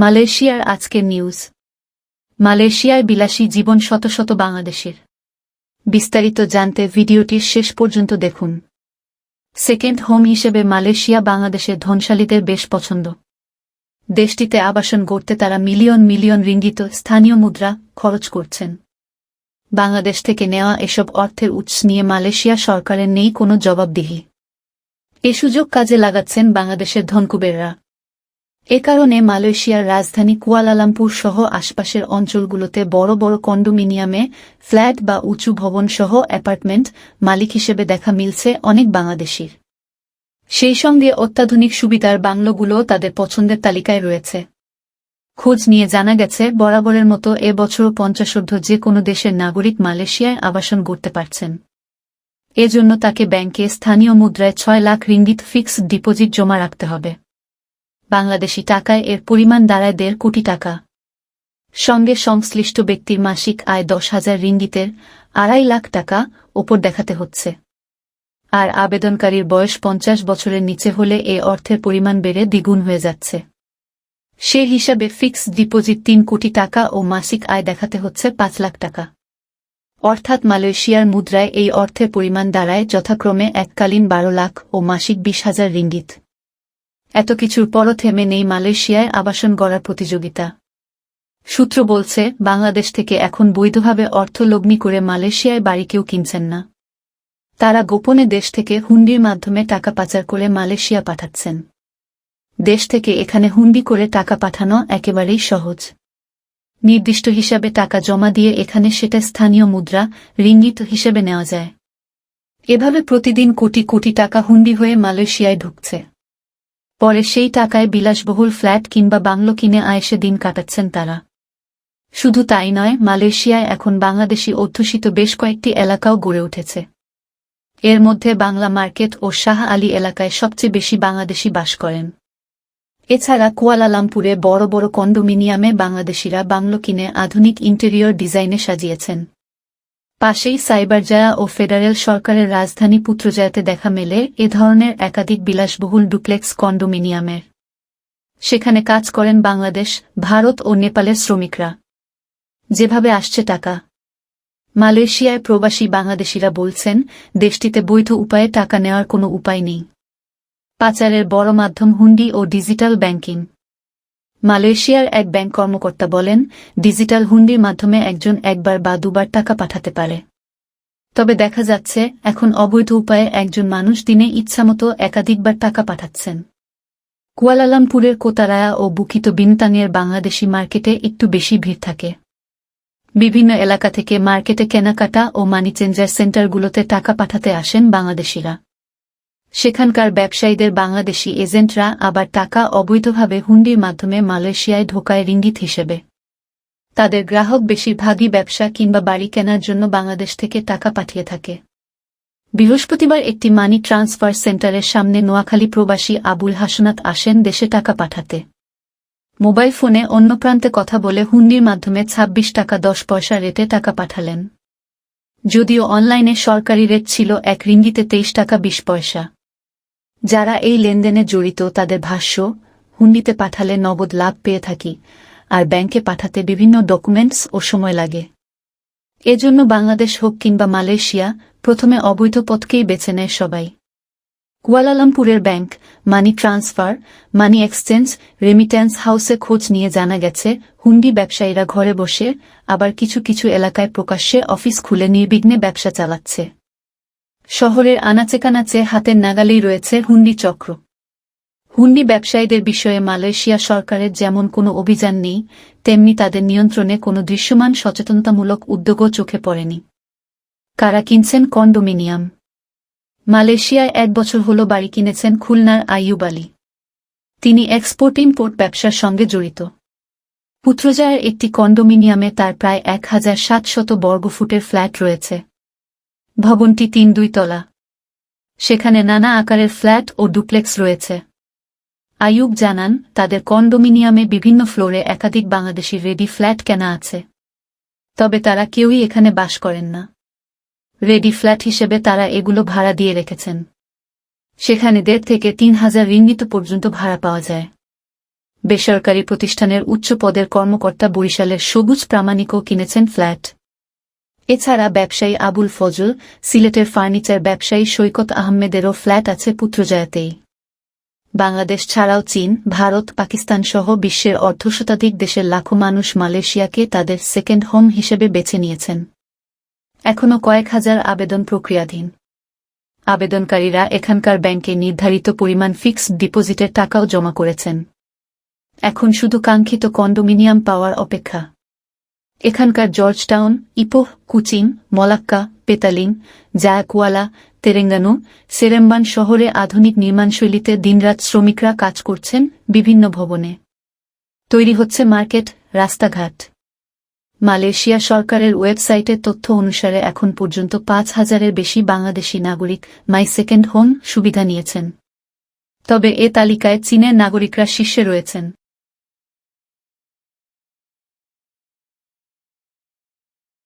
মালয়েশিয়ার আজকের নিউজ। মালয়েশিয়ায় বিলাসী জীবন শত শত বাংলাদেশের। বিস্তারিত জানতে ভিডিওটির শেষ পর্যন্ত দেখুন। সেকেন্ড হোম হিসেবে মালয়েশিয়া বাংলাদেশের ধনশালীদের বেশ পছন্দ। দেশটিতে আবাসন গড়তে তারা মিলিয়ন মিলিয়ন রিঙ্গিত স্থানীয় মুদ্রা খরচ করছেন। বাংলাদেশ থেকে নেওয়া এসব অর্থের উৎস নিয়ে মালয়েশিয়া সরকারের নেই কোনো জবাবদিহি। এ সুযোগ কাজে লাগাচ্ছেন বাংলাদেশের ধনকুবেররা। এ কারণে মালয়েশিয়ার রাজধানী কুয়ালালামপুর সহ আশপাশের অঞ্চলগুলোতে বড় বড় কন্ডোমিনিয়ামে ফ্ল্যাট বা উঁচু ভবন সহ অ্যাপার্টমেন্ট মালিক হিসেবে দেখা মিলছে অনেক বাংলাদেশির। সেই সঙ্গে অত্যাধুনিক সুবিধার বাংলোগুলোও তাদের পছন্দের তালিকায় রয়েছে। খোঁজ নিয়ে জানা গেছে, বরাবরের মতো এ বছরও পঞ্চাশোর্ধ যে কোনো দেশের নাগরিক মালয়েশিয়ায় আবাসন করতে পারছেন। এজন্য তাকে ব্যাংকে স্থানীয় মুদ্রায় ছয় লাখ রিঙ্গিত ফিক্সড ডিপোজিট জমা রাখতে হবে। বাংলাদেশি টাকায় এর পরিমাণ দাঁড়ায় দেড় কোটি টাকা। সঙ্গে সংশ্লিষ্ট ব্যক্তির মাসিক আয় দশ হাজার রিঙ্গিতের আড়াই লাখ টাকা ওপর দেখাতে হচ্ছে। আর আবেদনকারীর বয়স পঞ্চাশ বছরের নিচে হলে এ অর্থের পরিমাণ বেড়ে দ্বিগুণ হয়ে যাচ্ছে। সে হিসাবে ফিক্সড ডিপোজিট তিন কোটি টাকা ও মাসিক আয় দেখাতে হচ্ছে পাঁচ লাখ টাকা। অর্থাৎ মালয়েশিয়ার মুদ্রায় এই অর্থের পরিমাণ দাঁড়ায় যথাক্রমে এককালীন বারো লাখ ও মাসিক বিশ হাজার রিঙ্গিত। এত কিছুর পরও থেমে নেই মালয়েশিয়ায় আবাসন গড়ার প্রতিযোগিতা। সূত্র বলছে, বাংলাদেশ থেকে এখন বৈধভাবে অর্থ লগ্নি করে মালয়েশিয়ায় বাড়ি কেউ কিনছেন না। তারা গোপনে দেশ থেকে হুন্ডির মাধ্যমে টাকা পাচার করে মালয়েশিয়া পাঠাচ্ছেন। দেশ থেকে এখানে হুন্ডি করে টাকা পাঠানো একেবারেই সহজ। নির্দিষ্ট হিসাবে টাকা জমা দিয়ে এখানে সেটা স্থানীয় মুদ্রা, রিঙ্গিত হিসেবে নেওয়া যায়। এভাবে প্রতিদিন কোটি কোটি টাকা হুন্ডি হয়ে মালয়েশিয়ায় ঢুকছে। পরে সেই টাকায় বিলাসবহুল ফ্ল্যাট কিংবা বাংলো কিনে আয়েসে দিন কাটাচ্ছেন তারা। শুধু তাই নয়, মালয়েশিয়ায় এখন বাংলাদেশি অধ্যুষিত বেশ কয়েকটি এলাকাও গড়ে উঠেছে। এর মধ্যে বাংলা মার্কেট ও শাহ আলী এলাকায় সবচেয়ে বেশি বাংলাদেশি বাস করেন। এছাড়া কুয়ালালামপুরে বড় বড় কন্ডোমিনিয়ামে বাংলাদেশিরা বাংলো কিনে আধুনিক ইন্টেরিয়র ডিজাইনে সাজিয়েছেন। পাশেই সাইবারজায়া ও ফেডারেল সরকারের রাজধানী পুত্রজায়াতে দেখা মেলে এ ধরনের একাধিক বিলাসবহুল ডুপ্লেক্স কন্ডোমিনিয়ামের। সেখানে কাজ করেন বাংলাদেশ, ভারত ও নেপালের শ্রমিকরা। যেভাবে আসছে টাকা। মালয়েশিয়ায় প্রবাসী বাংলাদেশিরা বলছেন, দেশটিতে বৈধ উপায়ে টাকা নেওয়ার কোনো উপায় নেই। পাচারের বড় মাধ্যম হুন্ডি ও ডিজিটাল ব্যাংকিং। মালয়েশিয়ার এক ব্যাংক কর্মকর্তা বলেন, ডিজিটাল হুন্ডির মাধ্যমে একজন একবার বা দুবার টাকা পাঠাতে পারে। তবে দেখা যাচ্ছে, এখন অবৈধ উপায়ে একজন মানুষ দিনে ইচ্ছামতো একাধিকবার টাকা পাঠাচ্ছেন। কুয়ালালামপুরের কোতারায়া ও বুকিত বিনতাংয়ের বাংলাদেশি মার্কেটে একটু বেশি ভিড় থাকে। বিভিন্ন এলাকা থেকে মার্কেটে কেনাকাটা ও মানি চেঞ্জার সেন্টারগুলোতে টাকা পাঠাতে আসেন বাংলাদেশিরা। সেখানকার ব্যবসায়ীদের বাংলাদেশি এজেন্টরা আবার টাকা অবৈধভাবে হুন্ডির মাধ্যমে মালয়েশিয়ায় ঢোকায় রিঙ্গিত হিসেবে। তাদের গ্রাহক বেশিরভাগই ব্যবসা কিংবা বাড়ি কেনার জন্য বাংলাদেশ থেকে টাকা পাঠিয়ে থাকে। বৃহস্পতিবার একটি মানি ট্রান্সফার সেন্টারের সামনে নোয়াখালী প্রবাসী আবুল হাসনাত আসেন দেশে টাকা পাঠাতে। মোবাইল ফোনে অন্য প্রান্তে কথা বলে হুন্ডির মাধ্যমে ২৬ টাকা দশ পয়সা রেটে টাকা পাঠালেন। যদিও অনলাইনে সরকারি রেট ছিল এক রিঙ্গিতে তেইশ টাকা বিশ পয়সা। যারা এই লেনদেনে জড়িত, তাদের ভাষ্য, হুন্ডিতে পাঠালে নগদ লাভ পেয়ে থাকি, আর ব্যাংকে পাঠাতে বিভিন্ন ডকুমেন্টস ও সময় লাগে। এজন্য বাংলাদেশ হোক কিংবা মালয়েশিয়া, প্রথমে অবৈধ পথকেই বেছে নেয় সবাই। কুয়ালালামপুরের bank, money transfer, money exchange, remittance হাউসে খোঁজ নিয়ে জানা গেছে, হুন্ডি ব্যবসায়ীরা ঘরে বসে আবার কিছু কিছু এলাকায় প্রকাশ্যে অফিস খুলে নির্বিঘ্নে ব্যবসা চালাচ্ছে। শহরের আনাচেকানাচে হাতের নাগালেই রয়েছে হুন্ডি চক্র। হুন্ডি ব্যবসায়ীদের বিষয়ে মালয়েশিয়া সরকারের যেমন কোনো অভিযান নেই, তেমনি তাদের নিয়ন্ত্রণে কোনো দৃশ্যমান সচেতনতামূলক উদ্যোগও চোখে পড়েনি। কারা কিনছেন কন্ডোমিনিয়াম? মালয়েশিয়ায় এক বছর হল বাড়ি কিনেছেন খুলনার আইয়ুব আলী। তিনি এক্সপোর্ট ইম্পোর্ট ব্যবসার সঙ্গে জড়িত। পুত্রজায়ের একটি কন্ডোমিনিয়ামে তার প্রায় এক হাজার সাতশত বর্গফুটের ফ্ল্যাট রয়েছে। ভবনটি তিন দুই তলা সেখানে নানা আকারের ফ্ল্যাট ও ডুপ্লেক্স রয়েছে। আয়ুব জানান, তাদের কন্ডোমিনিয়ামে বিভিন্ন ফ্লোরে একাধিক বাংলাদেশি রেডি ফ্ল্যাট কেনা আছে। তবে তারা কেউই এখানে বাস করেন না। রেডি ফ্ল্যাট হিসেবে তারা এগুলো ভাড়া দিয়ে রেখেছেন। সেখানে দেড় থেকে তিন হাজার রিঙ্গিত পর্যন্ত ভাড়া পাওয়া যায়। বেসরকারি প্রতিষ্ঠানের উচ্চ পদের কর্মকর্তা বরিশালের সবুজ প্রামাণিকও কিনেছেন ফ্ল্যাট। এছাড়া ব্যবসায়ী আবুল ফজল, সিলেটের ফার্নিচার ব্যবসায়ী সৈকত আহমেদেরও ফ্ল্যাট আছে পুত্রজয়াতেই। বাংলাদেশ ছাড়াও চীন, ভারত, পাকিস্তান সহ বিশ্বের অর্ধশতাধিক দেশের লাখো মানুষ মালয়েশিয়াকে তাদের সেকেন্ড হোম হিসেবে বেছে নিয়েছেন। এখনও কয়েক হাজার আবেদন প্রক্রিয়াধীন। আবেদনকারীরা এখানকার ব্যাংকে নির্ধারিত পরিমাণ ফিক্সড ডিপোজিটের টাকাও জমা করেছেন। এখন শুধু কাঙ্ক্ষিত কন্ডোমিনিয়াম পাওয়ার অপেক্ষা। এখানকার Georgetown Ipoh Kuching Malacca Petaling Jaya Kuala, Terengganu, Seremban শহরে আধুনিক নির্মাণশৈলীতে দিনরাত শ্রমিকরা কাজ করছেন বিভিন্ন ভবনে। তৈরি হচ্ছে মার্কেট, রাস্তাঘাট। মালয়েশিয়া সরকারের ওয়েবসাইটের তথ্য অনুসারে এখন পর্যন্ত পাঁচ হাজারের বেশি বাংলাদেশি নাগরিক মাই সেকেন্ড হোম সুবিধা নিয়েছেন। তবে এ তালিকায় চীনের নাগরিকরা শীর্ষে রয়েছেন।